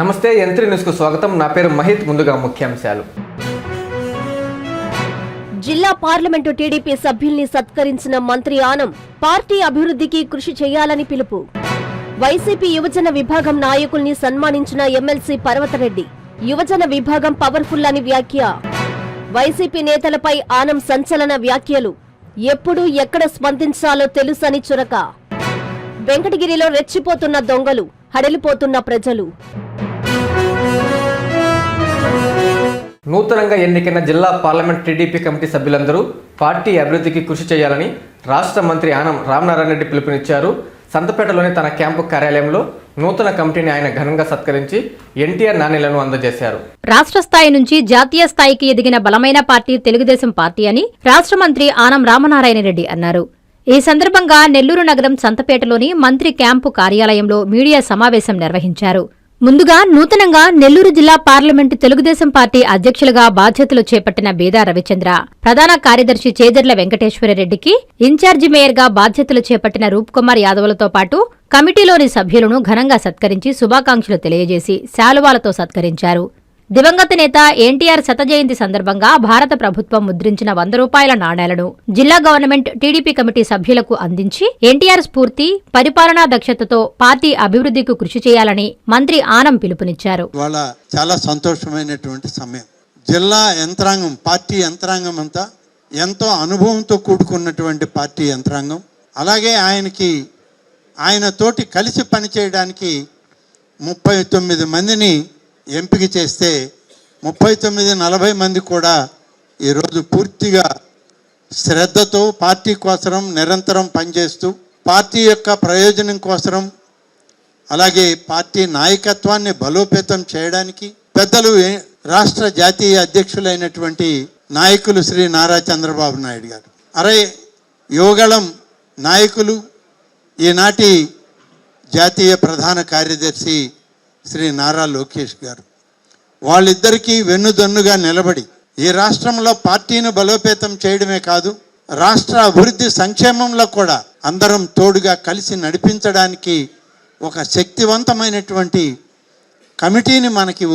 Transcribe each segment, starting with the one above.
నమస్తే యంత్రి న్యూస్కు స్వాగతం. నా పేరు మహిత్ ముందుగా ముఖ్యాంశాలు. జిల్లా పార్లమెంటు టీడీపీ సభ్యుల్ని సత్కరించిన మంత్రి ఆనం పార్టీ అభివృద్ధికి కృషి చేయాలని పిలుపు. వైసీపీ యువజన విభాగం నాయకుల్ని సన్మానించిన ఎమ్మెల్సీ పర్వతరెడ్డి యువజన విభాగం పవర్ఫుల్ అని వ్యాఖ్య. వైసీపీ నేతలపై ఆనం సంచలన వ్యాఖ్యలు ఎప్పుడు ఎక్కడ స్పందించాలో తెలుసని చురక. వెంకటగిరిలో రెచ్చిపోతున్న దొంగలు హడలిపోతున్న ప్రజలు. నూతనంగా ఎన్నికైన జిల్లా పార్లమెంట్ టీడీపీ కమిటీ సభ్యులందరూ పార్టీ అభివృద్ధికి కృషి చేయాలని రాష్ట్ర మంత్రి ఆనం రామనారాయణ రెడ్డి పిలుపునిచ్చారు. సంతపేటలోని తన క్యాంపు కార్యాలయంలో నూతన కమిటీని ఆయన ఘనంగా సత్కరించి ఎన్టీఆర్ నాణ్యలను అందజేశారు. రాష్ట్ర స్థాయి నుంచి జాతీయ స్థాయికి ఎదిగిన బలమైన పార్టీ తెలుగుదేశం పార్టీ అని రాష్ట్ర మంత్రి ఆనం రామనారాయణ రెడ్డి అన్నారు. ఈ సందర్భంగా నెల్లూరు నగరం సంతపేటలోని మంత్రి క్యాంపు కార్యాలయంలో మీడియా సమావేశం నిర్వహించారు. ముందుగా నూతనంగా నెల్లూరు జిల్లా పార్లమెంటు తెలుగుదేశం పార్టీ అధ్యక్షులుగా బాధ్యతలు చేపట్టిన బేదా రవిచంద్ర ప్రధాన కార్యదర్శి చేజర్ల వెంకటేశ్వరరెడ్డికి ఇన్ఛార్జి మేయర్గా బాధ్యతలు చేపట్టిన రూప్కుమార్ యాదవులతో యాదవ్లతో పాటు కమిటీలోని సభ్యులను ఘనంగా సత్కరించి శుభాకాంక్షలు తెలియజేసి శాలువాలతో సత్కరించారు. దివంగత నేత ఎన్టీఆర్ శత జయంతి సందర్భంగా భారత ప్రభుత్వం ముద్రించిన వంద రూపాయల నాణేలను జిల్లా గవర్నమెంట్ టీడీపీ కమిటీ సభ్యులకు అందించి ఎన్టీఆర్ స్ఫూర్తి పరిపాలనా దక్షతతో పార్టీ అభివృద్ధికి కృషి చేయాలని మంత్రి ఆనం పిలుపునిచ్చారు. చాలా సంతోషమైనటువంటి సమయం. జిల్లా యంత్రాంగం పార్టీ యంత్రాంగం అంతా ఎంతో అనుభవంతో కూడుకున్నటువంటి పార్టీ యంత్రాంగం. అలాగే ఆయనకి ఆయన తోటి కలిసి పనిచేయడానికి ముప్పై తొమ్మిది మందిని ఎంపిక చేస్తే ముప్పై తొమ్మిది నలభై మంది కూడా ఈరోజు పూర్తిగా శ్రద్ధతో పార్టీ కోసరం నిరంతరం పనిచేస్తూ పార్టీ యొక్క ప్రయోజనం కోసరం అలాగే పార్టీ నాయకత్వాన్ని బలోపేతం చేయడానికి పెద్దలు రాష్ట్ర జాతీయ అధ్యక్షులైనటువంటి నాయకులు శ్రీ నారా చంద్రబాబు నాయుడు గారు. అరే యువగళం నాయకులు ఈనాటి జాతీయ ప్రధాన కార్యదర్శి శ్రీ నారా లోకేష్ గారు. వాళ్ళిద్దరికీ వెన్నుదన్నుగా నిలబడి ఈ రాష్ట్రంలో పార్టీని బలోపేతం చేయడమే కాదు రాష్ట్ర అభివృద్ధి సంక్షేమంలో కూడా అందరం తోడుగా కలిసి నడిపించడానికి ఒక శక్తివంతమైనటువంటి కమిటీని మనకి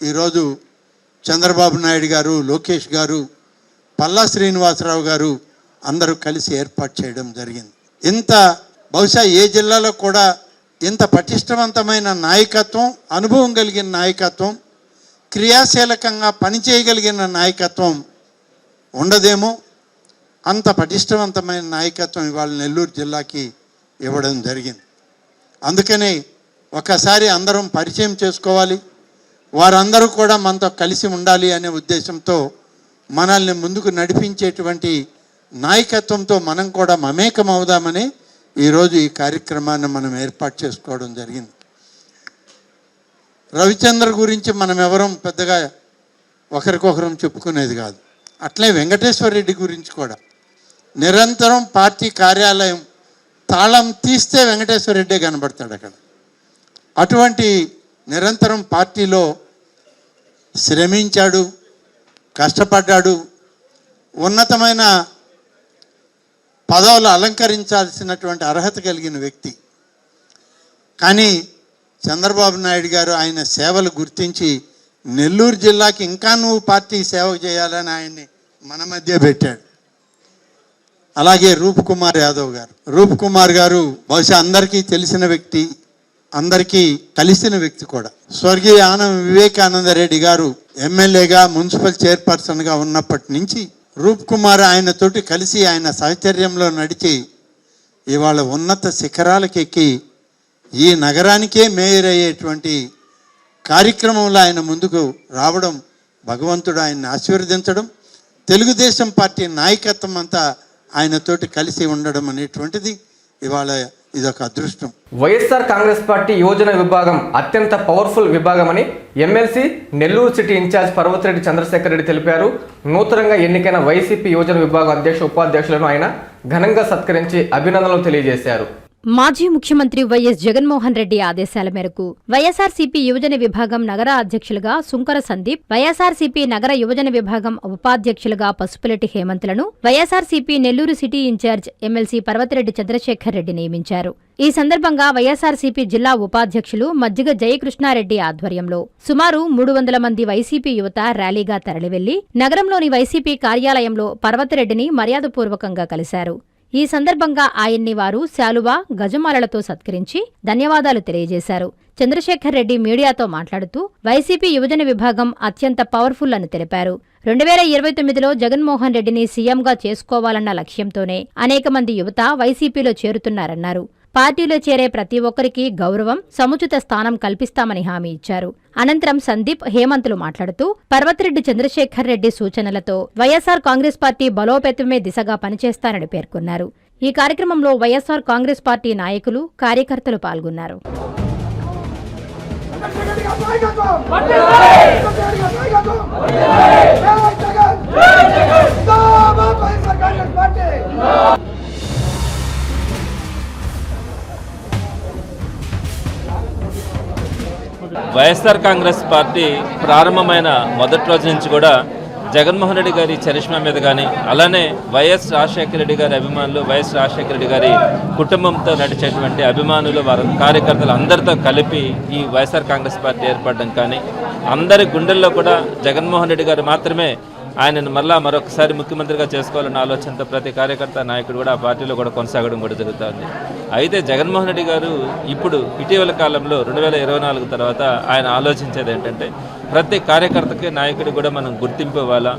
ఈరోజు చంద్రబాబు నాయుడు గారు లోకేష్ గారు పల్లా శ్రీనివాసరావు గారు అందరూ కలిసి ఏర్పాటు చేయడం జరిగింది. ఇంత బహుశా ఏ జిల్లాలో కూడా ఇంత పటిష్టవంతమైన నాయకత్వం అనుభవం కలిగిన నాయకత్వం క్రియాశీలకంగా పనిచేయగలిగిన నాయకత్వం ఉండదేమో? అంత పటిష్టవంతమైన నాయకత్వం ఇవాళ నెల్లూరు జిల్లాకి ఇవ్వడం జరిగింది. అందుకనే ఒకసారి అందరం పరిచయం చేసుకోవాలి. వారందరూ కూడా మనతో కలిసి ఉండాలి అనే ఉద్దేశంతో మనల్ని ముందుకు నడిపించేటువంటి నాయకత్వంతో మనం కూడా మమేకం అవుదామని ఈరోజు ఈ కార్యక్రమాన్ని మనం ఏర్పాటు చేసుకోవడం జరిగింది. రవిచంద్ర గురించి మనం ఎవరం పెద్దగా ఒకరికొకరం చెప్పుకునేది కాదు. అట్లే వెంకటేశ్వర రెడ్డి గురించి కూడా. నిరంతరం పార్టీ కార్యాలయం తాళం తీస్తే వెంకటేశ్వర రెడ్డే కనబడతాడు అక్కడ. అటువంటి నిరంతరం పార్టీలో శ్రమించాడు కష్టపడ్డాడు ఉన్నతమైన పదవులు అలంకరించాల్సినటువంటి అర్హత కలిగిన వ్యక్తి. కానీ చంద్రబాబు నాయుడు గారు ఆయన సేవలు గుర్తించి నెల్లూరు జిల్లాకి ఇంకా నువ్వు పార్టీ సేవ చేయాలని ఆయన్ని మన మధ్య పెట్టాడు. అలాగే రూప్ కుమార్ యాదవ్ గారు. రూప్ కుమార్ గారు బహుశా అందరికీ తెలిసిన వ్యక్తి అందరికీ కలిసిన వ్యక్తి కూడా. స్వర్గీయ ఆనం వివేకానంద రెడ్డి గారు ఎమ్మెల్యేగా మున్సిపల్ చైర్పర్సన్గా ఉన్నప్పటి నుంచి రూప్ కుమార్ ఆయనతోటి కలిసి ఆయన సహచర్యంలో నడిచి ఇవాళ ఉన్నత శిఖరాలకెక్కి ఈ నగరానికే మేయర్ అయ్యేటువంటి కార్యక్రమంలో ఆయన ముందుకు రావడం భగవంతుడు ఆయన్ని ఆశీర్వదించడం తెలుగుదేశం పార్టీ నాయకత్వం అంతా ఆయనతోటి కలిసి ఉండడం అనేటువంటిది ఇవాళ ఇదొక అదృష్టం. వైఎస్ఆర్ కాంగ్రెస్ పార్టీ యువజన విభాగం అత్యంత powerful విభాగమని MLC Nellore city in charge Parvathireddy Chandrasekhar Reddy తెలిపారు. నూతనంగా ఎన్నికైన వైసీపీ యువజన విభాగం అధ్యక్ష ఉపాధ్యక్షులను ఆయన ఘనంగా సత్కరించి అభినందనలు తెలియజేశారు. మాజీ ముఖ్యమంత్రి వైఎస్ జగన్మోహన్ రెడ్డి ఆదేశాల మేరకు వైఎస్ఆర్సీపీ యువజన విభాగం నగర అధ్యక్షులుగా సుంకర సందీప్ వైఎస్ఆర్సీపీ నగర యువజన విభాగం ఉపాధ్యక్షులుగా Pasupuletti హేమంతులను YSRCP Nellore city in charge MLC Parvathireddy Chandrasekhar Reddy నియమించారు. ఈ సందర్భంగా వైఎస్ఆర్సీపీ జిల్లా ఉపాధ్యక్షులు మజ్జిగ జయకృష్ణారెడ్డి ఆధ్వర్యంలో సుమారు మూడు వందల మంది వైసీపీ యువత ర్యాలీగా తరలివెళ్ళి నగరంలోని వైసీపీ కార్యాలయంలో పర్వతిరెడ్డిని మర్యాదపూర్వకంగా కలిశారు. ఈ సందర్భంగా ఆయన్ని వారు శాలువా గజమాలలతో సత్కరించి ధన్యవాదాలు తెలియజేశారు. చంద్రశేఖర్ రెడ్డి మీడియాతో మాట్లాడుతూ వైసీపీ యువజన విభాగం అత్యంత పవర్ఫుల్ అని తెలిపారు. రెండు వేల ఇరవై తొమ్మిదిలో జగన్మోహన్ రెడ్డిని సీఎంగా చేసుకోవాలన్న లక్ష్యంతోనే అనేక మంది యువత వైసీపీలో చేరుతున్నారన్నారు. పార్టీలో చేరే ప్రతి ఒక్కరికి గౌరవం సముచిత స్థానం కల్పిస్తామని హామీ ఇచ్చారు అనంతరం సందీప్ హేమంతులు మాట్లాడుతూ పర్వతిరెడ్డి చంద్రశేఖర్ రెడ్డి సూచనలతో వైఎస్సార్ కాంగ్రెస్ పార్టీ బలోపేతమే దిశగా పనిచేస్తారని పేర్కొన్నారు ఈ కార్యక్రమంలో వైఎస్సార్ కాంగ్రెస్ పార్టీ నాయకులు కార్యకర్తలు పాల్గొన్నారు వైఎస్ఆర్ కాంగ్రెస్ పార్టీ ప్రారంభమైన మొదటి రోజు నుంచి కూడా జగన్మోహన్ రెడ్డి గారి చరిష్మా మీద కానీ అలానే వైఎస్ రాజశేఖర రెడ్డి గారి అభిమానులు వైఎస్ రాజశేఖర రెడ్డి గారి కుటుంబంతో నడిచేటువంటి అభిమానులు వారి కార్యకర్తలు అందరితో కలిపి ఈ వైఎస్ఆర్ కాంగ్రెస్ పార్టీ ఏర్పడడం కానీ అందరి గుండెల్లో కూడా జగన్మోహన్ రెడ్డి గారు మాత్రమే ఆయనను మళ్ళా మరొకసారి ముఖ్యమంత్రిగా చేసుకోవాలన్న ఆలోచనతో ప్రతి కార్యకర్త నాయకుడు కూడా ఆ పార్టీలో కూడా కొనసాగడం కూడా జరుగుతుంది. అయితే జగన్మోహన్ రెడ్డి గారు ఇప్పుడు ఇటీవల కాలంలో రెండు వేల ఇరవై నాలుగు తర్వాత ఆయన ఆలోచించేది ఏంటంటే ప్రతి కార్యకర్తకి నాయకుడు కూడా మనం గుర్తింపు ఇవ్వాలా?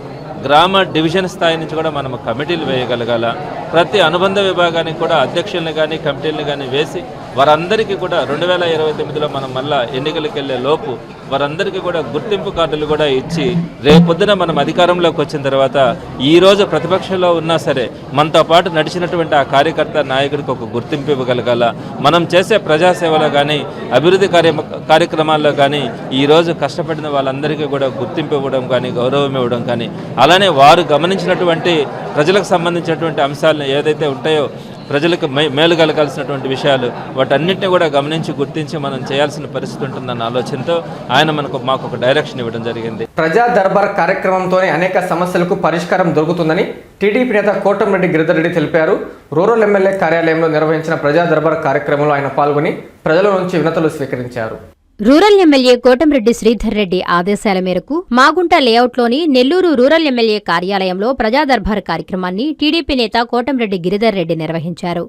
గ్రామ డివిజన్ స్థాయి నుంచి కూడా మనం కమిటీలు వేయగలగాల? ప్రతి అనుబంధ విభాగానికి కూడా అధ్యక్షుల్ని కానీ కమిటీలను కానీ వేసి వారందరికీ కూడా రెండు వేల ఇరవై తొమ్మిదిలో మనం మళ్ళా ఎన్నికలకు వెళ్ళే లోపు వారందరికీ కూడా గుర్తింపు కార్డులు కూడా ఇచ్చి రేపొద్దున మనం అధికారంలోకి వచ్చిన తర్వాత ఈ రోజు ప్రతిపక్షంలో ఉన్నా సరే మనతో పాటు నడిచినటువంటి ఆ కార్యకర్త నాయకుడికి ఒక గుర్తింపు ఇవ్వగలగాల. మనం చేసే ప్రజాసేవలో కానీ అభివృద్ధి కార్య కార్యక్రమాల్లో కానీ ఈరోజు కష్టపడిన వాళ్ళందరికీ కూడా గుర్తింపు ఇవ్వడం కానీ గౌరవం ఇవ్వడం కానీ అలానే వారు గమనించినటువంటి ప్రజలకు సంబంధించినటువంటి అంశాలను ఏదైతే ఉంటాయో ప్రజలకు మే మేలు కలగాల్సినటువంటి విషయాలు వాటన్నిటిని కూడా గమనించి గుర్తించి మనం చేయాల్సిన పరిస్థితి ఉంటుందన్న ఆలోచనతో ఆయన మనకు మాకు ఒక డైరెక్షన్ ఇవ్వడం జరిగింది. ప్రజా దర్బార్ కార్యక్రమంతోనే అనేక సమస్యలకు పరిష్కారం దొరుకుతుందని టీడీపీ నేత కోటంరెడ్డి గిరిధర్రెడ్డి తెలిపారు. రూరల్ ఎమ్మెల్యే కార్యాలయంలో నిర్వహించిన ప్రజా దర్బార్ కార్యక్రమంలో ఆయన పాల్గొని ప్రజల నుంచి వినతులు స్వీకరించారు. రూరల్ ఎమ్మెల్యే కోటంరెడ్డి శ్రీధర్ రెడ్డి ఆదేశాల మేరకు మాగుంట లేఅవుట్లోని నెల్లూరు రూరల్ ఎమ్మెల్యే కార్యాలయంలో ప్రజాదర్బార్ కార్యక్రమాన్ని టీడీపీ నేత కోటంరెడ్డి గిరిధర్ రెడ్డి నిర్వహించారు.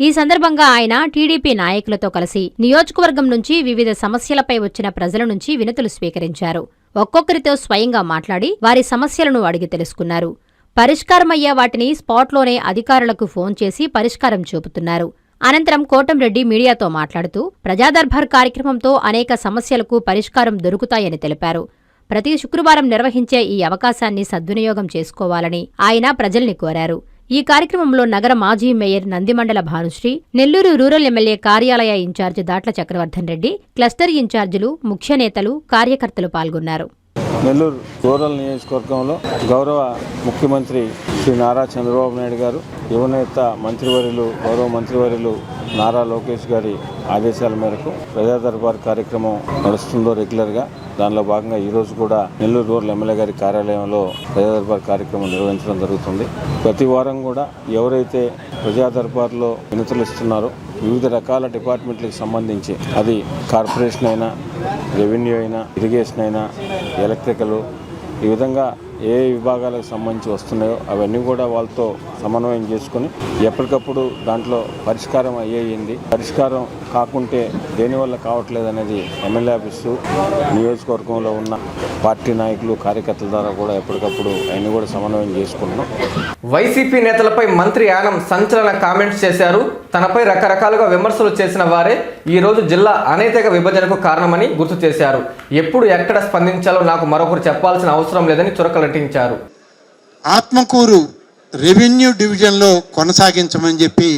ఈ సందర్భంగా ఆయన టీడీపీ నాయకులతో కలిసి నియోజకవర్గం నుంచి వివిధ సమస్యలపై వచ్చిన ప్రజల నుంచి వినతులు స్వీకరించారు. ఒక్కొక్కరితో స్వయంగా మాట్లాడి వారి సమస్యలను అడిగి తెలుసుకున్నారు. పరిష్కారమయ్యే వాటిని స్పాట్లోనే అధికారులకు ఫోన్ చేసి పరిష్కారం చూపుతున్నారు. అనంతరం కోటంరెడ్డి మీడియాతో మాట్లాడుతూ ప్రజాదర్బార్ కార్యక్రమంతో అనేక సమస్యలకు పరిష్కారం దొరుకుతాయని తెలిపారు. ప్రతి శుక్రవారం నిర్వహించే ఈ అవకాశాన్ని సద్వినియోగం చేసుకోవాలని ఆయన ప్రజల్ని కోరారు. ఈ కార్యక్రమంలో నగర మాజీ mayor Nandimandala Bhanushree Nellore rural MLA కార్యాలయ in charge Datla Chakravardhan Reddy cluster ఇన్ఛార్జీలు ముఖ్య నేతలు కార్యకర్తలు పాల్గొన్నారు. నెల్లూరు రూరల్ నియోజకవర్గంలో గౌరవ ముఖ్యమంత్రి శ్రీ నారా చంద్రబాబు నాయుడు గారు యువనేత మంత్రివర్యులు గౌరవ మంత్రివర్యులు నారా లోకేష్ గారి ఆదేశాల మేరకు ప్రజా దర్బార్ కార్యక్రమం నడుస్తుందో రెగ్యులర్గా దానిలో భాగంగా ఈరోజు కూడా నెల్లూరు రూరల్ ఎమ్మెల్యే గారి కార్యాలయంలో ప్రజా దర్బార్ కార్యక్రమం నిర్వహించడం జరుగుతుంది. ప్రతి వారం కూడా ఎవరైతే ప్రజా దర్బార్లో వినతులు ఇస్తున్నారో వివిధ రకాల డిపార్ట్మెంట్లకు సంబంధించి అది కార్పొరేషన్ అయినా రెవెన్యూ అయినా ఇరిగేషన్ అయినా ఎలక్ట్రికల్ ఈ విధంగా ఏ విభాగాలకు సంబంధించి వస్తున్నాయో అవన్నీ కూడా వాళ్ళతో సమన్వయం చేసుకుని ఎప్పటికప్పుడు దాంట్లో పరిష్కారం అయ్యేయండి. పరిష్కారం కాకుంటే దేనివల్ల కావట్లేదు అనేది ఎమ్మెల్యే ఆఫీసు నియోజకవర్గంలో ఉన్న పార్టీ నాయకులు కార్యకర్తల ద్వారా కూడా ఎప్పటికప్పుడు అవన్నీ కూడా సమన్వయం చేసుకుంటున్నాం. వైసీపీ నేతలపై మంత్రి యానం సంచలన కామెంట్స్ చేశారు. తనపై రకరకాలుగా విమర్శలు చేసిన వారే ఈ రోజు జిల్లా అనైతిక విభజనకు కారణమని గుర్తు చేశారు. ఎప్పుడు ఎక్కడ స్పందించాలో నాకు మరొకరు చెప్పాల్సిన అవసరం లేదని చురకలంటించారు. ఆత్మకూరు రెవెన్యూ డివిజన్లో కొనసాగించమని చెప్పి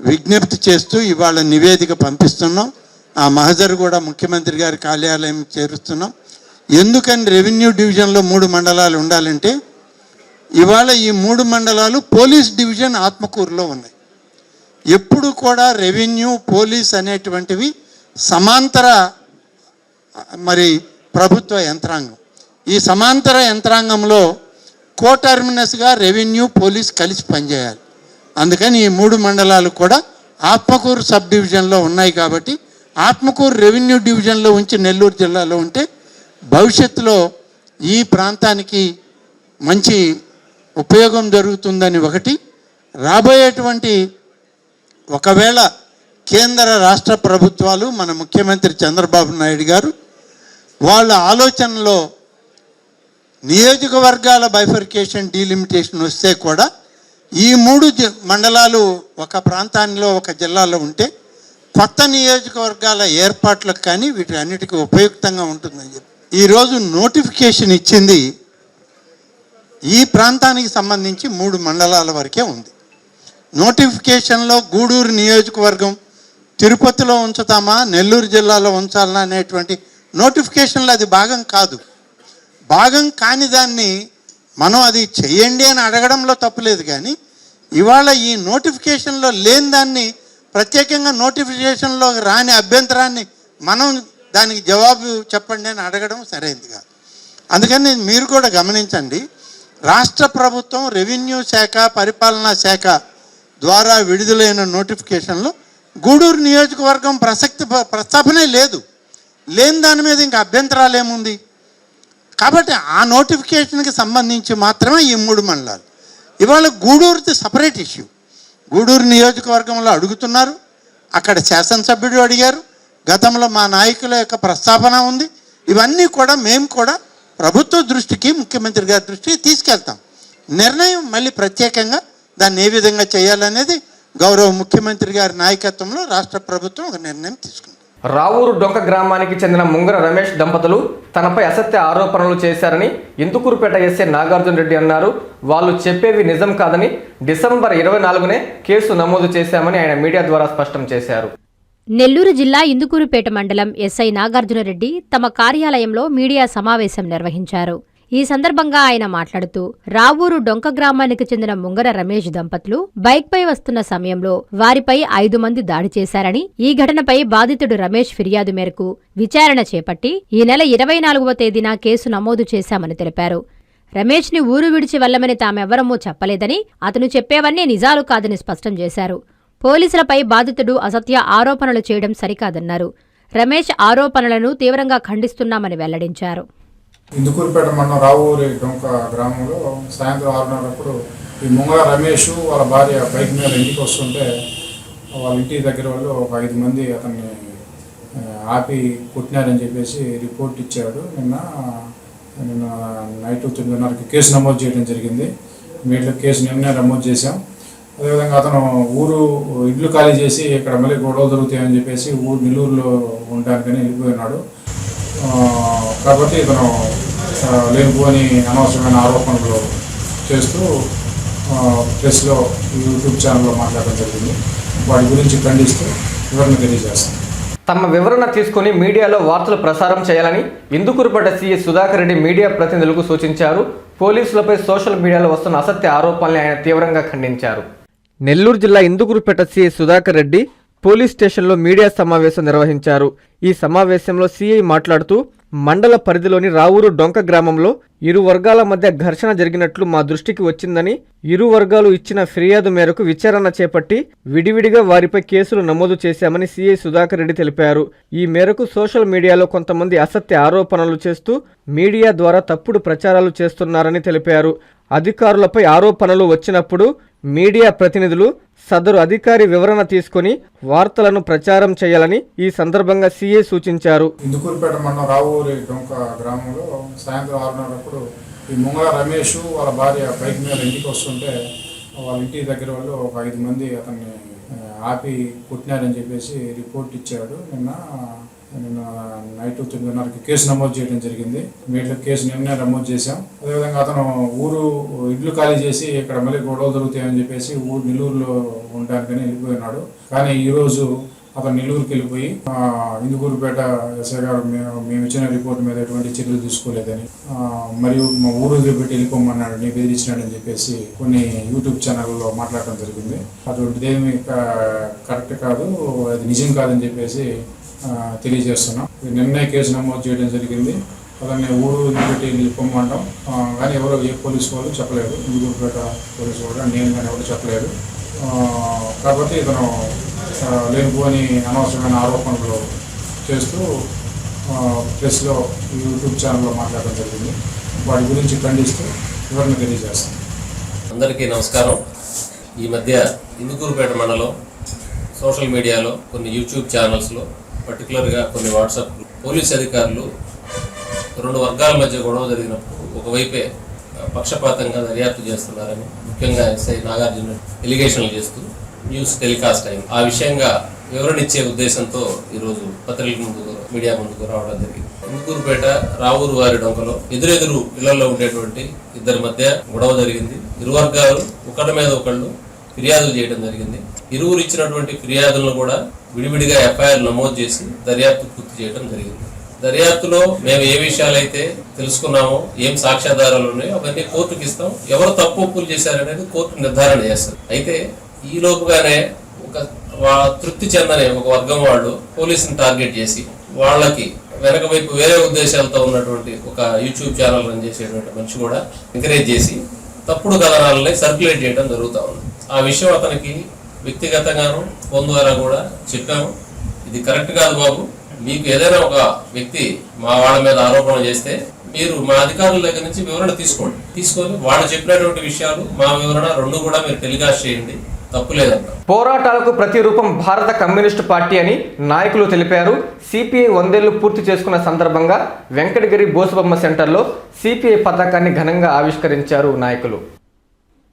విజ్ఞప్తి చేస్తూ ఇవాళ నివేదిక పంపిస్తున్నాం. ఆ మహజర్ కూడా ముఖ్యమంత్రి గారి కార్యాలయం చేరుస్తున్నాం. ఎందుకని రెవెన్యూ డివిజన్లో మూడు మండలాలు ఉండాలంటే ఇవాళ ఈ మూడు మండలాలు పోలీస్ డివిజన్ ఆత్మకూరులో ఉన్నాయి. ఎప్పుడు కూడా రెవెన్యూ పోలీస్ అనేటువంటివి సమాంతర మరి ప్రభుత్వ యంత్రాంగం. ఈ సమాంతర యంత్రాంగంలో కో టర్మినస్గా రెవెన్యూ పోలీస్ కలిసి పనిచేయాలి. అందుకని ఈ మూడు మండలాలు కూడా ఆత్మకూరు సబ్ డివిజన్లో ఉన్నాయి కాబట్టి ఆత్మకూరు రెవెన్యూ డివిజన్లో ఉంచి నెల్లూరు జిల్లాలో ఉంటే భవిష్యత్తులో ఈ ప్రాంతానికి మంచి ఉపయోగం జరుగుతుందని ఒకటి. రాబోయేటువంటి ఒకవేళ కేంద్ర రాష్ట్ర ప్రభుత్వాలు మన ముఖ్యమంత్రి చంద్రబాబు నాయుడు గారు వాళ్ళ ఆలోచనలో నియోజకవర్గాల బైఫర్కేషన్ డీలిమిటేషన్ వస్తే కూడా ఈ మూడు మండలాలు ఒక ప్రాంతాల్లో ఒక జిల్లాలో ఉంటే కొత్త నియోజకవర్గాల ఏర్పాట్లకు కానీ వీటి అన్నిటికీ ఉపయుక్తంగా ఉంటుందని చెప్పి ఈరోజు నోటిఫికేషన్ ఇచ్చింది ఈ ప్రాంతానికి సంబంధించి మూడు మండలాల వరకే ఉంది. నోటిఫికేషన్లో గూడూరు నియోజకవర్గం తిరుపతిలో ఉంచుతామా నెల్లూరు జిల్లాలో ఉంచాలా అనేటువంటి నోటిఫికేషన్లో అది భాగం కాదు. భాగం కాని దాన్ని మనం అది చెయ్యండి అని అడగడంలో తప్పులేదు కానీ ఇవాళ ఈ నోటిఫికేషన్లో లేని దాన్ని ప్రత్యేకంగా నోటిఫికేషన్లో రాని అభ్యంతరాన్ని మనం దానికి జవాబు చెప్పండి అని అడగడం సరైనది కాదు. అందుకని మీరు కూడా గమనించండి రాష్ట్ర ప్రభుత్వం రెవెన్యూ శాఖ పరిపాలనా శాఖ ద్వారా విడుదలైన నోటిఫికేషన్లో గూడూరు నియోజకవర్గం ప్రసక్తి ప్రస్తాపనే లేదు. లేని దాని మీద ఇంకా అభ్యంతరాలు ఏముంది? కాబట్టి ఆ నోటిఫికేషన్కి సంబంధించి మాత్రమే ఈ మూడు మండలాలు. ఇవాళ గూడూరుది సపరేట్ ఇష్యూ. గూడూరు నియోజకవర్గంలో అడుగుతున్నారు అక్కడ శాసనసభ్యుడు అడిగారు గతంలో మా నాయకుల యొక్క ప్రస్తావన ఉంది. ఇవన్నీ కూడా మేము కూడా ప్రభుత్వ దృష్టికి ముఖ్యమంత్రి గారి దృష్టికి తీసుకెళ్తాం. నిర్ణయం మళ్ళీ ప్రత్యేకంగా దాన్ని ఏ విధంగా చేయాలనేది గౌరవ ముఖ్యమంత్రి గారి నాయకత్వంలో రాష్ట్ర ప్రభుత్వం ఒక నిర్ణయం తీసుకుంది. రావూరు డొంక గ్రామానికి చెందిన ముంగర రమేష్ దంపతులు తనపై అసత్య ఆరోపణలు చేశారని ఇందుకూరుపేట ఎస్ఏ నాగార్జున రెడ్డి అన్నారు. వాళ్ళు చెప్పేవి నిజం కాదని డిసెంబర్ ఇరవై నాలుగునే కేసు నమోదు చేశామని ఆయన మీడియా ద్వారా స్పష్టం చేశారు. నెల్లూరు జిల్లా ఇందుకూరుపేట మండలం ఎస్ఐ నాగార్జునరెడ్డి తమ కార్యాలయంలో మీడియా సమావేశం నిర్వహించారు. ఈ సందర్భంగా ఆయన మాట్లాడుతూ రావూరు డొంక గ్రామానికి చెందిన ముంగర రమేష్ దంపతులు బైక్పై వస్తున్న సమయంలో వారిపై ఐదు మంది దాడి చేశారని ఈ ఘటనపై బాధితుడు రమేష్ ఫిర్యాదు మేరకు విచారణ చేపట్టి ఈ నెల ఇరవై నాలుగవ తేదీన కేసు నమోదు చేశామని తెలిపారు. రమేష్ని ఊరు విడిచి వెళ్ళమని తామెవ్వరమూ చెప్పలేదని అతను చెప్పేవన్నీ నిజాలు కాదని స్పష్టం చేశారు. పోలీసులపై బాధితుడు అసత్య ఆరోపణలు చేయడం సరికాదన్నారు. రమేష్ ఆరోపణలను తీవ్రంగా ఖండిస్తున్నామని వెల్లడించారు. ఇందుకూరుపేట మండలం రావూరి డొంక గ్రామంలో సాయంత్రం ఆరున్నరప్పుడు ఈ ముంగళ రమేష్ వాళ్ళ భార్య బైక్ మీద ఇంటికి వస్తుంటే వాళ్ళ ఇంటి దగ్గర వాళ్ళు ఒక ఐదు మంది అతన్ని ఆపి కొట్టినారని చెప్పేసి రిపోర్ట్ ఇచ్చాడు. నిన్న నిన్న నైట్ తొమ్మిదిన్నరకి కేసు నమోదు చేయడం జరిగింది. మీట్లో కేసు నిన్నే నమోదు చేశాం. అదేవిధంగా అతను ఊరు ఇల్లు ఖాళీ చేసి ఇక్కడ మళ్ళీ గొడవ దొరుకుతాయని చెప్పేసి ఊరు నెల్లూరులో ఉండడానికని వెళ్ళిపోయినాడు కాబట్టి ఇతను లేనిపోని అనవసరమైన ఆరోపణలు చేస్తూ ప్రెస్లో యూట్యూబ్ ఛానల్లో మాట్లాడడం జరిగింది. వాటి గురించి ఖండిస్తూ వివరణ తెలియజేస్తాను. తమ వివరణ తీసుకుని మీడియాలో వార్తలు ప్రసారం చేయాలని ఇందుకురుపడ్డ సీఎస్ సుధాకర్ రెడ్డి మీడియా ప్రతినిధులకు సూచించారు. పోలీసులపై సోషల్ మీడియాలో వస్తున్న అసత్య ఆరోపణల్ని ఆయన తీవ్రంగా ఖండించారు. నెల్లూరు జిల్లా ఇందుకూరుపేట సీఐ సుధాకర్ రెడ్డి పోలీస్ స్టేషన్లో మీడియా సమావేశం నిర్వహించారు. ఈ సమావేశంలో సీఐ మాట్లాడుతూ మండల పరిధిలోని రావూరు డొంక గ్రామంలో ఇరు వర్గాల మధ్య ఘర్షణ జరిగినట్లు మా దృష్టికి వచ్చిందని ఇరు వర్గాలు ఇచ్చిన ఫిర్యాదు మేరకు విచారణ చేపట్టి విడివిడిగా వారిపై కేసులు నమోదు చేశామని సీఐ సుధాకర్ రెడ్డి తెలిపారు. ఈ మేరకు సోషల్ మీడియాలో కొంతమంది అసత్య ఆరోపణలు చేస్తూ మీడియా ద్వారా తప్పుడు ప్రచారాలు చేస్తున్నారని తెలిపారు. అధికారులపై ఆరోపణలు వచ్చినప్పుడు మీడియా ప్రతినిధులు సదరు అధికారి వివరణ తీసుకొని వార్తలను ప్రచారం చేయాలని ఈ సందర్భంగా సీఏ సూచించారు. ఇందుకూరుపేట మండలం రావూరి డొంక గ్రామంలో సాయంత్రం ఆరున్నరప్పుడు ఈ ముంగళ రమేష్ వాళ్ళ భార్య బైక్ మీద ఇంటికి వస్తుంటే వాళ్ళ ఇంటి దగ్గర వాళ్ళు ఒక ఐదు మంది అతన్ని ఆపి కొట్టినారని చెప్పేసి రిపోర్ట్ ఇచ్చాడు. నిన్న నిన్న నైట్ తొమ్మిదిన్నరకి కేసు నమోదు చేయడం జరిగింది. మీట్లో కేసు నిన్నే నమోదు చేశాం. అదేవిధంగా అతను ఊరు ఇల్లు ఖాళీ చేసి ఇక్కడ మళ్ళీ గొడవలు దొరుకుతాయని చెప్పేసి ఊరు నెల్లూరులో ఉండడానికని వెళ్ళిపోయినాడు. కానీ ఈరోజు అతను నెల్లూరుకి వెళ్ళిపోయి ఇందుకూరుపేట ఎస్ఐ గారు మేము మేము ఇచ్చిన రిపోర్ట్ మీద ఎటువంటి చర్యలు తీసుకోలేదని మరియు మా ఊరు వదిలిపెట్టి నీ బెదిరించినాడని చెప్పేసి కొన్ని యూట్యూబ్ ఛానల్లో మాట్లాడటం జరిగింది. అటువంటిది ఏమి కరెక్ట్ కాదు అది నిజం కాదని చెప్పేసి తెలియజేస్తున్నాం. నిన్నే కేసు నమోదు చేయడం జరిగింది. అలానే ఊరు వదిలిపెట్టి వెళ్ళిపోమంటాం కానీ ఎవరో ఏ పోలీసు వాళ్ళు చెప్పలేదు. ఇందుకూరుపేట పోలీసు వాళ్ళు నేను కానీ ఎవరు చెప్పలేదు. కాబట్టి ఇతను లేనిపోని అనవసరమైన ఆరోపణలు చేస్తూ ప్రెస్లో యూట్యూబ్ ఛానల్లో మాట్లాడడం జరిగింది. వాటి గురించి ఖండిస్తూ వివరణ తెలియజేస్తాను అందరికీ నమస్కారం. ఈ మధ్య ఇందుకూరుపేట మండలం సోషల్ మీడియాలో కొన్ని యూట్యూబ్ ఛానల్స్లో పర్టికులర్గా కొన్ని వాట్సాప్ పోలీస్ అధికారులు రెండు వర్గాల మధ్య గొడవ జరిగినప్పుడు ఒకవైపే పక్షపాతంగా దర్యాప్తు చేస్తున్నారని ముఖ్యంగా ఎస్ఐ నాగార్జున ఎలిగేషన్లు చేస్తూ న్యూస్ టెలికాస్ట్ అయింది. ఆ విషయంగా వివరణ ఇచ్చే ఉద్దేశంతో ఈరోజు పత్రికల ముందుకు మీడియా ముందుకు రావడం జరిగింది. ఇందుకూరుపేట రావూరు వారి డొంకలో ఎదురెదురు ఇళ్ళలో ఉండేటువంటి ఇద్దరి మధ్య గొడవ జరిగింది. ఇరు వర్గాలు ఒకళ్ళ మీద ఒకళ్ళు ఫిర్యాదులు చేయడం జరిగింది. ఇరువురు ఇచ్చినటువంటి ఫిర్యాదులను కూడా విడివిడిగా ఎఫ్ఐఆర్ నమోదు చేసి దర్యాప్తు పూర్తి చేయడం జరిగింది. దర్యాప్తులో మేము ఏ విషయాలైతే తెలుసుకున్నామో ఏం సాక్ష్యాధారాలు ఉన్నాయో అవన్నీ కోర్టుకి ఇస్తాం. ఎవరు తప్పు ఒప్పులు చేశారనేది కోర్టు నిర్ధారణ చేస్తారు. అయితే ఈ లోపుగానే ఒక తృప్తి చెందని ఒక వర్గం వాళ్ళు పోలీసుని టార్గెట్ చేసి వాళ్ళకి వెనక వైపు వేరే ఉద్దేశాలతో ఉన్నటువంటి ఒక యూట్యూబ్ ఛానల్ రన్ చేసేటువంటి మనిషి కూడా ఎంకరేజ్ చేసి తప్పుడు కథనాలని సర్క్యులేట్ చేయడం జరుగుతూ ఉంది. ఆ విషయం అతనికి వ్యక్తిగతంగాను ఫోన్ ద్వారా కూడా చెప్పాము. ఇది కరెక్ట్ కాదు బాబు. మీకు ఏదైనా ఒక వ్యక్తి మా వాళ్ళ మీద ఆరోపణ చేస్తే మీరు మా అధికారుల దగ్గర నుంచి వివరణ తీసుకోండి. తీసుకొని వాళ్ళు చెప్పినటువంటి విషయాలు మా వివరణ రెండు కూడా మీరు టెలికాస్ట్ చేయండి. తప్పు పోరాటాలకు ప్రతి రూపం భారత కమ్యూనిస్టు పార్టీ అని నాయకులు తెలిపారు. సిపిఐ వందేళ్ళు పూర్తి చేసుకున్న సందర్భంగా వెంకటగిరి బోసుబొమ్మ సెంటర్లో సిపిఐ పతాకాన్ని ఘనంగా ఆవిష్కరించారు నాయకులు.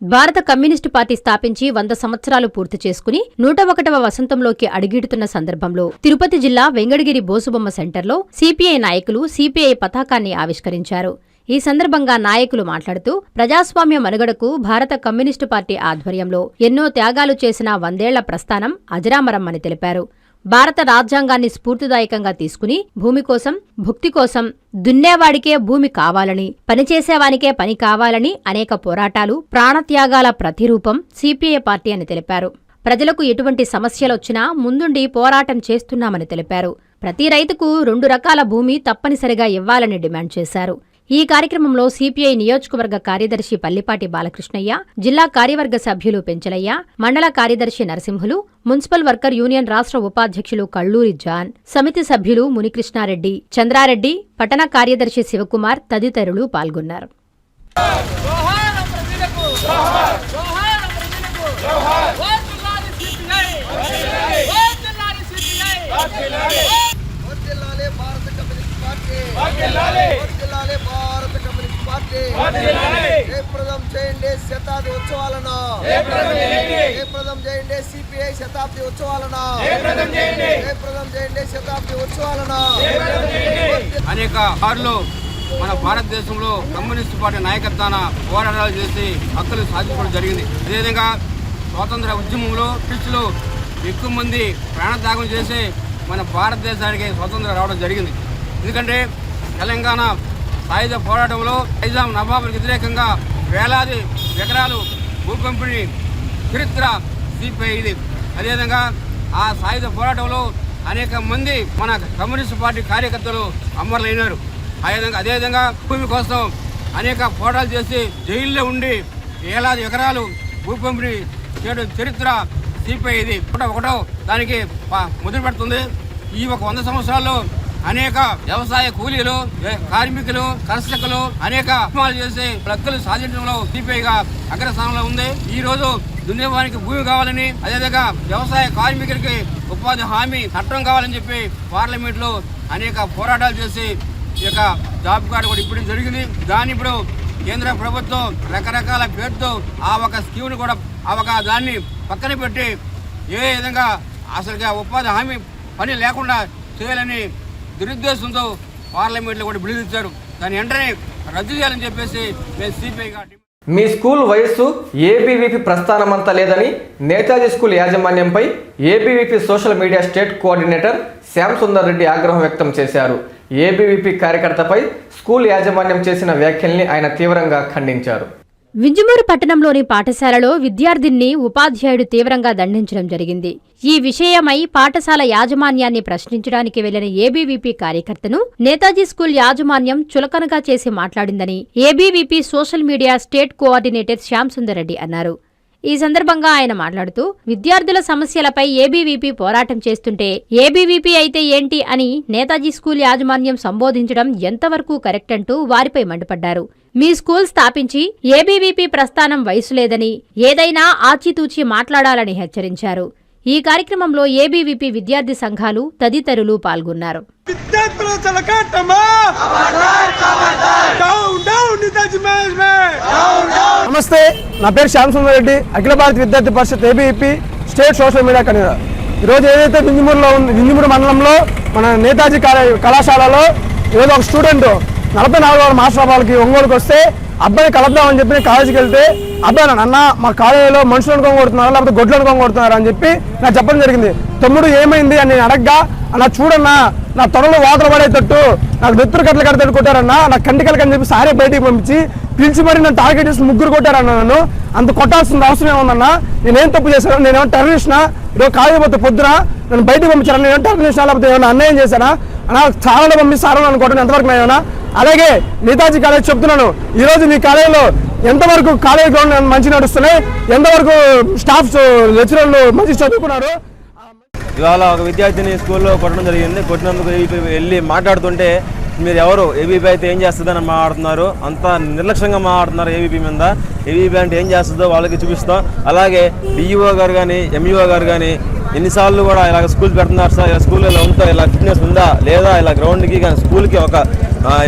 భారత కమ్యూనిస్టు పార్టీ స్థాపించి వంద సంవత్సరాలు పూర్తి చేసుకుని నూట ఒకటవ వసంతంలోకి అడుగిడుతున్న సందర్భంలో తిరుపతి జిల్లా వెంగడగిరి బోసుబొమ్మ సెంటర్లో సిపిఐ నాయకులు సిపిఐ పతాకాన్ని ఆవిష్కరించారు. ఈ సందర్భంగా నాయకులు మాట్లాడుతూ ప్రజాస్వామ్య మనుగడకు భారత కమ్యూనిస్టు పార్టీ ఆధ్వర్యంలో ఎన్నో త్యాగాలు చేసిన వందేళ్ళ ప్రస్థానం అజరామరం అని తెలిపారు. భారత రాజ్యాంగాన్ని స్ఫూర్తిదాయకంగా తీసుకుని భూమి కోసం భుక్తి కోసం దున్నేవాడికే భూమి కావాలని పనిచేసేవానికే పని కావాలని అనేక పోరాటాలు ప్రాణత్యాగాల ప్రతిరూపం సిపిఐ పార్టీ అని తెలిపారు. ప్రజలకు ఎటువంటి సమస్యలొచ్చినా ముందుండి పోరాటం చేస్తున్నామని తెలిపారు. ప్రతి రైతుకు రెండు రకాల భూమి తప్పనిసరిగా ఇవ్వాలని డిమాండ్ చేశారు. ఈ కార్యక్రమంలో సిపిఐ నియోజకవర్గ కార్యదర్శి పల్లిపాటి బాలకృష్ణయ్య జిల్లా కార్యవర్గ సభ్యులు పెంచలయ్య మండల కార్యదర్శి నరసింహులు మున్సిపల్ వర్కర్ యూనియన్ రాష్ట్ర ఉపాధ్యక్షులు కళ్ళూరి జాన్ సమితి సభ్యులు మునికృష్ణారెడ్డి చంద్రారెడ్డి పట్టణ కార్యదర్శి శివకుమార్ తదితరులు పాల్గొన్నారు. భారత కమ్యూనిస్ట్ పార్టీ జయప్రదం చేయండి శతాబ్ది ఉత్సవాలను. జయప్రదం చేయండి సిపిఐ శతాబ్ది ఉత్సవాలను. జయప్రదం చేయండి శతాబ్ది ఉత్సవాలను. అనేక సార్లు మన భారతదేశంలో కమ్యూనిస్ట్ పార్టీ నాయకత్వాన పోరాటాలు చేసి హక్కులు సాధించడం జరిగింది. అదేవిధంగా స్వాతంత్ర ఉద్యమంలో బ్రిటిష్లు ఎక్కువ మంది ప్రాణత్యాగం చేసి మన భారతదేశానికి స్వతంత్రం రావడం జరిగింది. ఎందుకంటే తెలంగాణ సాయుధ పోరాటంలో నైజాం నవాబులకు వ్యతిరేకంగా వేలాది ఎకరాలు భూ చరిత్ర సిపిఐది అదేవిధంగా ఆ సాయుధ పోరాటంలో అనేక మంది మన కమ్యూనిస్ట్ పార్టీ కార్యకర్తలు అమరులైనారు. అదేవిధంగా అదేవిధంగా భూమి కోసం అనేక పోరాటాలు చేసి జైల్లో ఉండి ఏలాది ఎకరాలు భూ పంపిణీ చేయడం చరిత్ర సిపిఐ ఇది ఒకటో దానికి ప- మొదలు పెడుతుంది. ఈ ఒక వంద సంవత్సరాల్లో అనేక వ్యవసాయ కూలీలు కార్మికులు కర్షకులు అనేక చేసే ప్రక్కలు సాధించడంలో సిపిఐగా అగ్రస్థానంలో ఉంది. ఈ రోజు దున్నేవానికి భూమి కావాలని అదేవిధంగా వ్యవసాయ కార్మికులకి ఉపాధి హామీ చట్టం కావాలని చెప్పి పార్లమెంట్లో అనేక పోరాటాలు చేసి ఈ యొక్క జాబ్ కార్డు కూడా ఇప్పుడు జరిగింది. దాన్ని ఇప్పుడు కేంద్ర ప్రభుత్వం రకరకాల పేరుతో ఆ ఒక స్కీమ్ని కూడా ఆ ఒక దాన్ని పక్కన పెట్టి ఏ విధంగా అసలుగా ఉపాధి హామీ పని లేకుండా చేయాలని దురుద్దేశంతో పార్లమెంట్లో కూడా విడుదలిచ్చారు దాన్ని వెంటనే రద్దు చేయాలని చెప్పేసి మేము సిపిఐగా మీ స్కూల్ వయస్సు ఏబీవీపీ ప్రస్థానమంతా లేదని నేతాజీ స్కూల్ యాజమాన్యంపై ABVP social media state coordinator Shyam Sundar Reddy ఆగ్రహం వ్యక్తం చేశారు. ఏబీవీపీ కార్యకర్తపై స్కూల్ యాజమాన్యం చేసిన వ్యాఖ్యల్ని ఆయన తీవ్రంగా ఖండించారు. వింజమూరు పట్టణంలోని పాఠశాలలో విద్యార్థిని ఉపాధ్యాయుడు తీవ్రంగా దండించడం జరిగింది. ఈ విషయమై పాఠశాల యాజమాన్యాన్ని ప్రశ్నించడానికి వెళ్ళిన ఏబీవీపీ కార్యకర్తను నేతాజీ స్కూల్ యాజమాన్యం చులకనగా చేసి మాట్లాడిందని ABVP social media state coordinator Shyam Sundar Reddy అన్నారు. ఈ సందర్భంగా ఆయన మాట్లాడుతూ విద్యార్థుల సమస్యలపై ఏబీవీపీ పోరాటం చేస్తుంటే ఏబీవీపీ అయితే ఏంటి అని నేతాజీ స్కూల్ యాజమాన్యం సంబోధించడం ఎంతవరకు కరెక్ట్ అంటూ వారిపై మండిపడ్డారు. మీ స్కూల్ స్థాపించి ఏబీవీపీ ప్రస్థానం వయసు లేదని ఏదైనా ఆచితూచి మాట్లాడాలని హెచ్చరించారు. ఈ కార్యక్రమంలో ఏబీవీపీ విద్యార్థి సంఘాలు తదితరులు పాల్గొన్నారు. నమస్తే నా పేరు Shyam Sundar Reddy Akhila Bharata Vidyarthi Parishad ABVP state social media convener. ఈరోజు ఏదైతే వింజమూరులో ఉంది వింజమూరు మండలంలో మన నేతాజీ కళా- కళాశాలలో ఏదో ఒక స్టూడెంట్ నలభై నాలుగు వారు మాస్టర్ వాళ్ళకి ఒంగోలుకి వస్తే అబ్బాయి కలుద్దామని చెప్పి నేను కాలేజీకి వెళ్తే అబ్బాయి అన్న మా కాలేజీలో మనుషులు అనుకోని కొడుతున్నారు? లేకపోతే గొడ్లు అనుకోని కొడుతున్నారు? అని చెప్పి నాకు చెప్పడం జరిగింది. తమ్ముడు ఏమైంది? అని నేను అడగ్గా అన్న చూడన్నా నా తొడలో వాతలు పడేటట్టు నాకు నెత్తురు కట్టలు కడతాడు కొట్టారన్నా నా కంటికలకి కలకని చెప్పి సారే బయటికి పంపించి పిలిచి మరి నన్ను టార్గెట్ చేసి ముగ్గురు కొట్టారన్న నన్ను. అంత కొట్టాల్సిన అవసరం ఏముందన్నా నేనేం తప్పు చేశాను? నేనేమో టెర్రరిస్ట్నా ఈరోజు కాలేజీ పోతే పొద్దున? నన్ను బయటికి పంపించాను నేను టెర్రరిస్ట్నా లేకపోతే ఏమైనా అన్యాయం చేశానా? చాలా చాలా పంపిస్తారని అనుకోవడం ఎంతవరకు నేను అలాగే నేతాజీ కాలేజ్ చెప్తున్నాను ఈ రోజు మీ కాలేజీలో ఎంతవరకు కాలేజ్ గ్రౌండ్ మంచి నడుస్తున్నాయి ఎంతవరకు స్టాఫ్స్ లెక్చరర్లు మంచి చదువుకున్నారు? ఇవాళ ఒక విద్యార్థిని స్కూల్లో కొట్టడం జరిగింది కొట్టినందుకు వెళ్ళి మాట్లాడుతుంటే మీరు ఎవరు? ఏబీపీ అయితే ఏం చేస్తుందని మాట్లాడుతున్నారు. అంత నిర్లక్ష్యంగా మాట్లాడుతున్నారు ఏబీపీ మీద. ఏబీపీ అంటే ఏం చేస్తుందో వాళ్ళకి చూపిస్తాం. అలాగే డిఈఓ గారు కానీ ఎంఈఓ గారు కానీ ఎన్నిసార్లు కూడా ఇలా స్కూల్ పెడుతున్నారు సార్. ఇలా స్కూల్లో ఇలా ఉందా ఇలా ఫిట్నెస్ ఉందా? లేదా? ఇలా గ్రౌండ్కి కానీ స్కూల్కి ఒక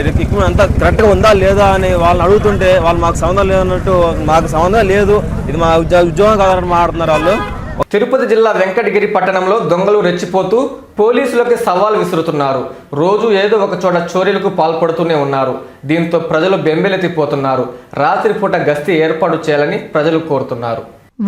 ఎక్విప్మెంట్ అంతా కరెక్ట్గా ఉందా? లేదా? అని వాళ్ళని అడుగుతుంటే వాళ్ళు మాకు సంబంధం లేదన్నట్టు మాకు సంబంధం లేదు. ఇది మా ఉద్యోగ ఉద్యోగం కాదన్నట్టు మాట్లాడుతున్నారు వాళ్ళు. తిరుపతి జిల్లా వెంకటగిరి పట్టణంలో దొంగలు రెచ్చిపోతూ పోలీసులకి సవాల్ విసురుతున్నారు. రోజు ఏదో ఒక చోట చోరీలకు పాల్పడుతూనే ఉన్నారు. దీంతో ప్రజలు బెంబెలెత్తిపోతున్నారు. రాత్రిపూట గస్తీ ఏర్పాటు చేయాలని ప్రజలు కోరుతున్నారు.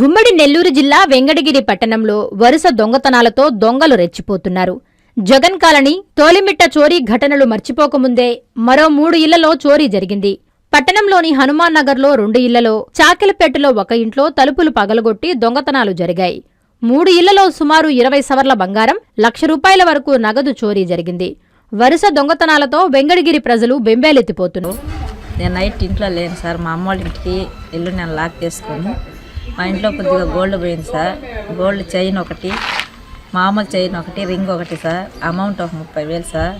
ఉమ్మడి నెల్లూరు జిల్లా వెంకటగిరి పట్టణంలో వరుస దొంగతనాలతో దొంగలు రెచ్చిపోతున్నారు. జగన్ కాలనీ తోలిమిట్ట చోరీ ఘటనలు మర్చిపోకముందే మరో మూడు ఇళ్ళలో చోరీ జరిగింది. పట్టణంలోని హనుమాన్ నగర్లో రెండు ఇళ్ళలో చాకిలపేటలో ఒక ఇంట్లో తలుపులు పగలగొట్టి దొంగతనాలు జరిగాయి. మూడు ఇళ్ళలో సుమారు ఇరవై సవర్ల బంగారం లక్ష రూపాయల వరకు నగదు చోరీ జరిగింది. వరుస దొంగతనాలతో వెంగడగిరి ప్రజలు బెంబేలెత్తిపోతున్నారు. నేను నైట్ ఇంట్లో లేను సార్. మా అమ్మ వాళ్ళ ఇంటికి ఇల్లు నేను లాక్ చేసుకొని మా ఇంట్లో కొద్దిగా గోల్డ్ పోయింది సార్. గోల్డ్ చైన్ ఒకటి మామూలు చైన్ ఒకటి రింగ్ ఒకటి సార్. అమౌంట్ ఒక ముప్పై వేలు సార్.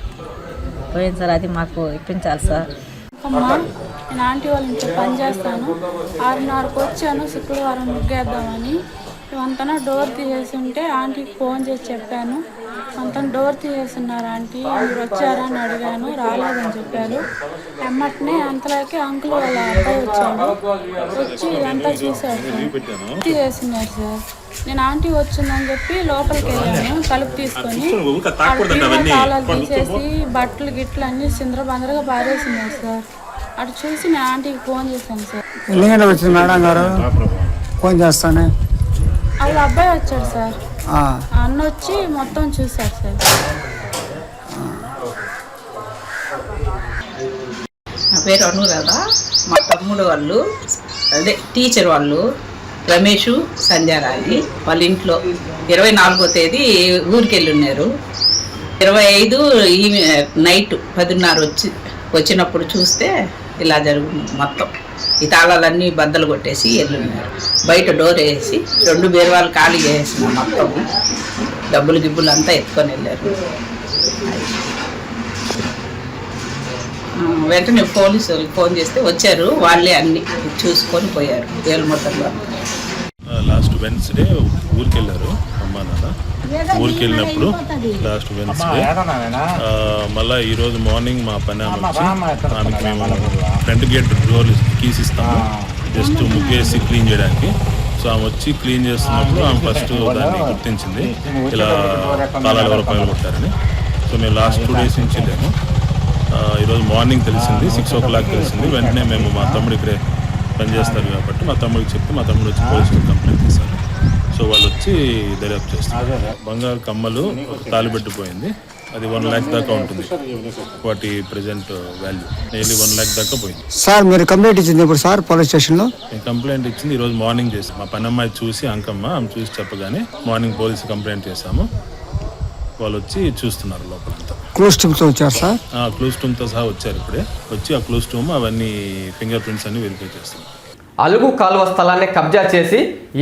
పోయింది సార్. అది మాకు ఇప్పించాలి సార్. నేను ఆంటీ వాళ్ళ ఇంట్లో పని చేస్తాను. ఆరున్నరకు వచ్చాను శుక్రవారం ముగ్గేద్దామని. అంతనా డోర్ తీసేసి ఉంటే ఆంటీకి ఫోన్ చేసి చెప్పాను. అంతా డోర్ తీసేస్తున్నారు ఆంటీ మీరు వచ్చారా అని అడిగాను రాలేదని చెప్పారు. ఎమ్మటనే అంతలోకి అంకుల్ వాళ్ళ అబ్బాయి వచ్చాడు. వచ్చి ఇదంతా సార్. తీసేస్తున్నారు సార్. నేను ఆంటీ వచ్చిందని చెప్పి లోపలికి వెళ్ళాను తలుపు తీసుకొని. తాళాలు తీసేసి బట్టలు గిట్లు అన్ని చిందరబందరగా పారేసినారు సార్. అటు చూసి నేను ఆంటీకి ఫోన్ చేశాను సార్. ఎన్ని వచ్చింది మేడం గారు. ఫోన్ చేస్తానే. వాళ్ళ అబ్బాయి వచ్చాడు సార్. ఆ. అన్న వచ్చి మొత్తం చూశారు సార్. నా పేరు అనురాధ. మా తమ్ముడు వాళ్ళు అదే టీచర్ వాళ్ళు రమేష్ సంధ్యారాణి వాళ్ళ ఇంట్లో ఇరవై నాలుగో తేదీ ఊరికి వెళ్ళి ఉన్నారు ఇరవై ఐదు ఈ నైట్ పదిన్నర వచ్చి వచ్చినప్పుడు చూస్తే ఇలా జరుగుతుంది మొత్తం. ఈ తాళాలన్నీ బద్దలు కొట్టేసి వెళ్ళున్నారు బయట డోర్ వేసి రెండు బీరువాలు ఖాళీ చేసిన మొత్తం డబ్బులు గిబ్బులు అంతా ఎత్తుకొని వెళ్ళారు. వెంటనే పోలీసు వాళ్ళకి ఫోన్ చేస్తే వచ్చారు. వాళ్ళే అన్ని చూసుకొని పోయారు. ఏళ్ళు మొత్తంలో లాస్ట్ వెన్స్డే ఊరికి వెళ్ళారు అమ్మా నాన్న ఊరికి వెళ్ళినప్పుడు లాస్ట్ వెన్స్డే. మళ్ళీ ఈరోజు మార్నింగ్ మా పని ఆమెకి మేము ఫ్రంట్ గేట్ డోర్ కీస్ ఇస్తాము. జస్ట్ ముగ్గేసి క్లీన్ చేయడానికి. సో ఆమె వచ్చి క్లీన్ చేస్తున్నప్పుడు ఆమె ఫస్ట్ దాన్ని గుర్తించింది. ఇలా తాళాలు ఎవరో పైన కొట్టారని. సో మేము లాస్ట్ టూ డేస్ నుంచి లేము. ఆ, ఈరోజు మార్నింగ్ తెలిసింది సిక్స్ ఓ క్లాక్ తెలిసింది. వెంటనే మేము మా తమ్ముడు ఇక్కడే పనిచేస్తారు కాబట్టి మా తమ్ముడికి చెప్తే మా తమ్ముడు వచ్చి పోలీసులు కంప్లైంట్ చేశారు సో వాళ్ళు వచ్చి దర్యాప్తు చేస్తారు. బంగారు కమ్మలు తాలిబెట్టిపోయింది. అది వన్ ల్యాక్ దాకా ఉంటుంది. వాటి present value. Nearly one lakh దాకా పోయింది. సార్ మీరు కంప్లైంట్ ఇచ్చింది ఇప్పుడు సార్ పోలీస్ స్టేషన్లో? నేను కంప్లైంట్ ఇచ్చింది ఈరోజు మార్నింగ్ చేసాం మా పని అమ్మాయి చూసి అంకమ్మ ఆమె చూసి చెప్పగానే మార్నింగ్ పోలీసు కంప్లైంట్ చేశాము. వాళ్ళు వచ్చి చూస్తున్నారు లోపలంతా. క్లోజ్ టీమ్తో వచ్చారు సార్? ఆ క్లోజ్ టూమ్తో సహా వచ్చారు ఇప్పుడే. వచ్చి ఆ క్లోజ్ టూమ్ అవన్నీ ఫింగర్ ప్రింట్స్ అన్ని వెరిఫై చేస్తున్నారు. అలుగు కాలువ స్థలాన్ని కబ్జా చేసి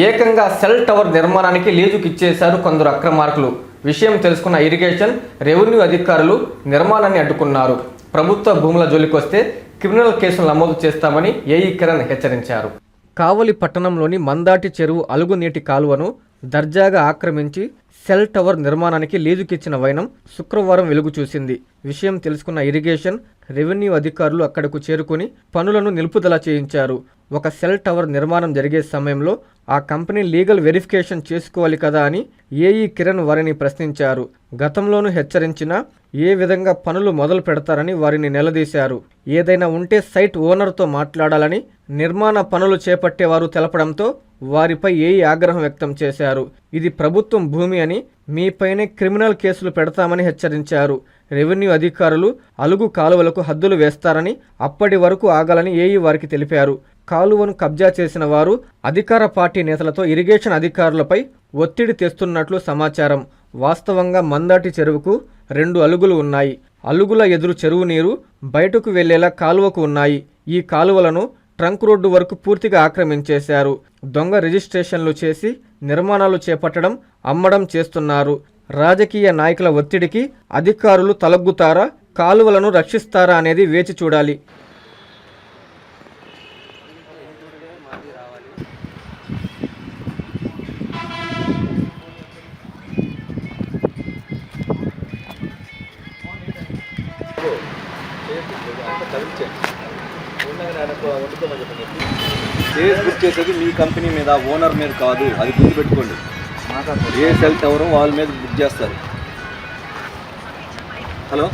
ఏకంగా సెల్ టవర్ నిర్మాణానికి లీజుకి ఇచ్చేశారు కొందరు అక్రమార్కులు. విషయం తెలుసుకున్న ఇరిగేషన్ రెవెన్యూ అధికారులు నిర్మాణాన్ని అడ్డుకున్నారు. ప్రభుత్వ భూముల జోలికొస్తే క్రిమినల్ కేసులు నమోదు చేస్తామని ఏఈ కిరణ్ హెచ్చరించారు. కావలి పట్టణంలోని మందాటి చెరువు అలుగు నీటి కాలువను దర్జాగా ఆక్రమించి సెల్ టవర్ నిర్మాణానికి లీజుకిచ్చిన వైనం శుక్రవారం వెలుగు చూసింది. విషయం తెలుసుకున్న ఇరిగేషన్ రెవెన్యూ అధికారులు అక్కడకు చేరుకుని పనులను నిలుపుదల చేయించారు. ఒక సెల్ టవర్ నిర్మాణం జరిగే సమయంలో ఆ కంపెనీ లీగల్ వెరిఫికేషన్ చేసుకోవాలి కదా అని ఏఈ కిరణ్ వారిని ప్రశ్నించారు. గతంలోనూ హెచ్చరించినా ఏ విధంగా పనులు మొదలు పెడతారని వారిని నిలదీశారు. ఏదైనా ఉంటే సైట్ ఓనర్తో మాట్లాడాలని నిర్మాణ పనులు చేపట్టేవారు తెలపడంతో వారిపై ఏఈ ఆగ్రహం వ్యక్తం చేశారు? ఇది ప్రభుత్వం భూమి అని మీపైనే క్రిమినల్ కేసులు పెడతామని హెచ్చరించారు. రెవెన్యూ అధికారులు అలుగు కాలువలకు హద్దులు వేస్తారని అప్పటి వరకు ఆగాలని ఏఈ వారికి తెలిపారు. కాలువను కబ్జా చేసిన వారు అధికార పార్టీ నేతలతో ఇరిగేషన్ అధికారులపై ఒత్తిడి తెస్తున్నట్లు సమాచారం. వాస్తవంగా మందాటి చెరువుకు రెండు అలుగులు ఉన్నాయి. అలుగుల ఎదురు చెరువు నీరు బయటకు వెళ్ళేలా కాలువకు ఉన్నాయి. ఈ కాలువలను ట్రంక్ రోడ్డు వరకు పూర్తిగా ఆక్రమించేశారు. దొంగ రిజిస్ట్రేషన్లు చేసి నిర్మాణాలు చేపట్టడం అమ్మడం చేస్తున్నారు. రాజకీయ నాయకుల ఒత్తిడికి అధికారులు తలగ్గుతారా కాలువలను రక్షిస్తారా అనేది వేచి చూడాలి. కేసు బుక్ చేసేది మీ కంపెనీ మీద ఓనర్ మీద కాదు. అది గుర్తుపెట్టుకోండి ఏ సెల్ టవర్ వాళ్ళ మీద బుక్ చేస్తారు. హలో?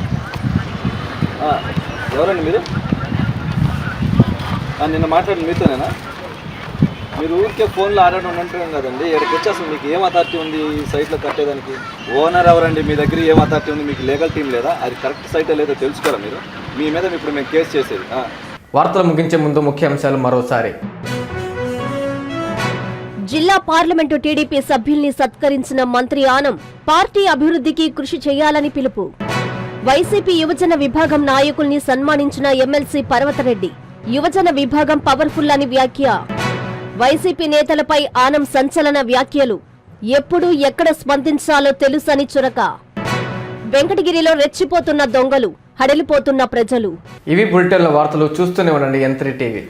ఎవరండి మీరు? నిన్న మాట్లాడిన మీతోనేనా? మీరు ఊరికే ఫోన్లో ఆడడం అంటున్నాం కదండి. ఇక్కడికి వచ్చేసి మీకు ఏం అథారిటీ ఉంది ఈ సైట్లో కట్టేదానికి? ఓనర్ ఎవరండి? మీ దగ్గర ఏం అథారిటీ ఉంది? మీకు లీగల్ టీం లేదా? అది కరెక్ట్ సైట్ లేదో తెలుసుకోరా మీరు? మీ మీద ఇప్పుడు మేము కేసు చేసేది. వార్తలు ముగించే ముందు ముఖ్యాంశాలు మరోసారి. జిల్లా పార్లమెంటు టీడీపీ సభ్యుల్ని సత్కరించిన మంత్రి ఆనం పార్టీ అభివృద్ధికి కృషి చేయాలని పిలుపు. వైసీపీ యువజన విభాగం నాయకుల్ని సన్మానించిన ఎమ్మెల్సీ పర్వతరెడ్డి యువజన విభాగం పవర్ఫుల్ అని వ్యాఖ్య. వైసీపీ నేతలపై ఆనం సంచలన వ్యాఖ్యలు ఎప్పుడు ఎక్కడ స్పందించాలో తెలుసని చురక. వెంకటగిరిలో రెచ్చిపోతున్న దొంగలు హడలిపోతున్న ప్రజలు. ఇవి బులెటిన్ల వార్తలు చూస్తూనే ఉండండి ఎంత్రీ టీవీ